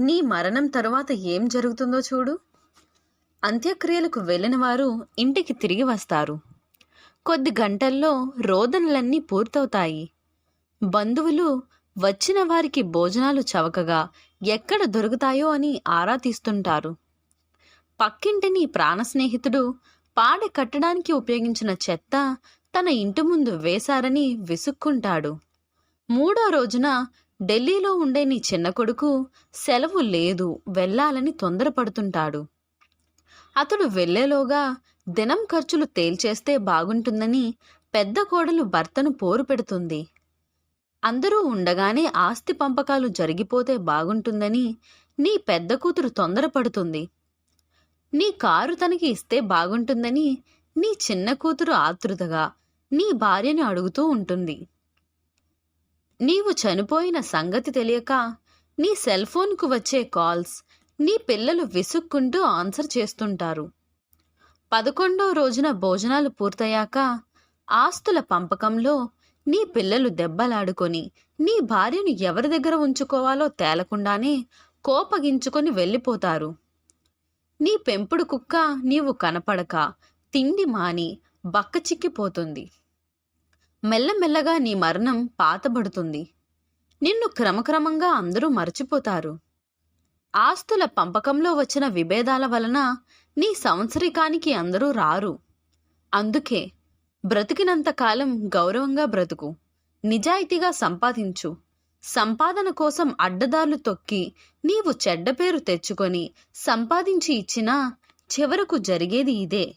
నీ మరణం తరువాత ఏం జరుగుతుందో చూడు. అంత్యక్రియలకు వెళ్ళిన వారు ఇంటికి తిరిగి వస్తారు. కొద్ది గంటల్లో రోదనలన్నీ పూర్తవుతాయి. బంధువులు వచ్చిన వారికి భోజనాలు చవకగా ఎక్కడ దొరుకుతాయో అని ఆరా తీస్తుంటారు. పక్కింటి నీ ప్రాణ స్నేహితుడు పాడె కట్టడానికి ఉపయోగించిన చెత్త తన ఇంటి ముందు వేశారని విసుక్కుంటాడు. మూడో రోజున ఢిల్లీలో ఉండే నీ చిన్న కొడుకు సెలవు లేదు వెళ్ళాలని తొందరపడుతుంటాడు. అతడు వెళ్ళేలోగా దినం ఖర్చులు తేల్చేస్తే బాగుంటుందని పెద్ద కోడలు భర్తను పోరు పెడుతుంది. అందరూ ఉండగానే ఆస్తి పంపకాలు జరిగిపోతే బాగుంటుందని నీ పెద్ద కూతురు తొందరపడుతుంది. నీ కారు తనకి ఇస్తే బాగుంటుందని నీ చిన్న కూతురు ఆతృతగా నీ భార్యను అడుగుతూ ఉంటుంది. నీవు చనిపోయిన సంగతి తెలియక నీ సెల్ ఫోన్కు వచ్చే కాల్స్ నీ పిల్లలు విసుక్కుంటూ ఆన్సర్ చేస్తుంటారు. పదకొండో రోజున భోజనాలు పూర్తయ్యాక ఆస్తుల పంపకంలో నీ పిల్లలు దెబ్బలాడుకొని నీ భార్యను ఎవరి దగ్గర ఉంచుకోవాలో తేలకుండానే కోపగించుకొని వెళ్ళిపోతారు. నీ పెంపుడు కుక్క నీవు కనపడక తిండి మాని బక్కచిక్కిపోతుంది. మెల్లమెల్లగా నీ మరణం పాతబడుతుంది. నిన్ను క్రమక్రమంగా అందరూ మరచిపోతారు. ఆస్తుల పంపకంలో వచ్చిన విభేదాల వలన నీ సంవత్సరికానికి అందరూ రారు. అందుకే బ్రతికినంత కాలం గౌరవంగా బ్రతుకు నిజాయితీగా సంపాదించు. సంపాదన కోసం అడ్డదారులు తొక్కి నీవు చెడ్డ పేరు తెచ్చుకొని సంపాదించి ఇచ్చినా చివరకు జరిగేది ఇదే.